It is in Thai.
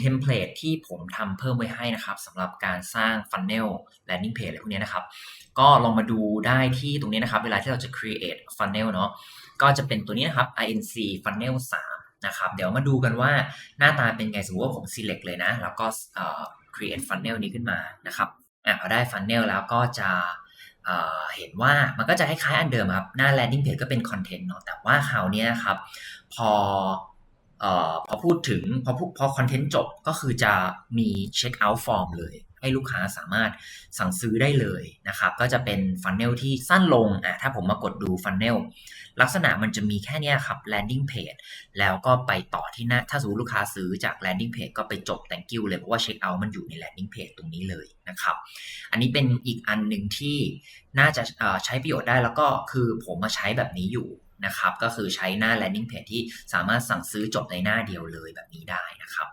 เทมเพลตที่ผมทำเพิ่มไว้ให้นะครับสำหรับการสร้าง Funnel Landing Page อะไรพวกนี้นะครับ ก็ลองมาดูได้ที่ตรงนี้นะครับ เวลาที่เราจะ create funnel เนาะก็จะเป็นตัวนี้นะครับ inc funnel 3 นะครับ เดี๋ยวมาดูกันว่าหน้าตาเป็นไงสมมติว่าผม select เลยนะ แล้วก็ create funnel นี้ขึ้นมานะครับอะพอได้ funnel แล้วก็จะเเห็นว่ามันก็จะคล้ายๆอันเดิมครับ หน้า landing page ก็เป็น content เนาะแต่ว่าคราวนี้ยครับ พอ ออพอพูดถึงพอพพอคอนเทนต์จบก็คือจะมีเช็คเอาท์ฟอร์มเลย ให้ลูกค้าสามารถสั่งซื้อได้เลยนะครับ ก็จะเป็นฟันเนลที่สั้นลงอะถ้าผมมากดดูฟันเนลลักษณะมันจะมีแค่นี้ครับ landing page แล้วก็ไปต่อที่หน้าถ้าสมมติลูกค้าซื้อจาก landing page ก็ไปจบ thank you เลย เพราะว่าเช็คเอาท์มันอยู่ใน landing page ตรงนี้เลยนะครับ อันนี้เป็นอีกอันหนึ่งที่น่าจะใช้ประโยชน์ได้แล้วก็คือผมมาใช้แบบนี้อยู่ นะครับ ก็คือใช้หน้า landing page ที่สามารถสั่งซื้อจบในหน้าเดียวเลยแบบนี้ได้นะครับ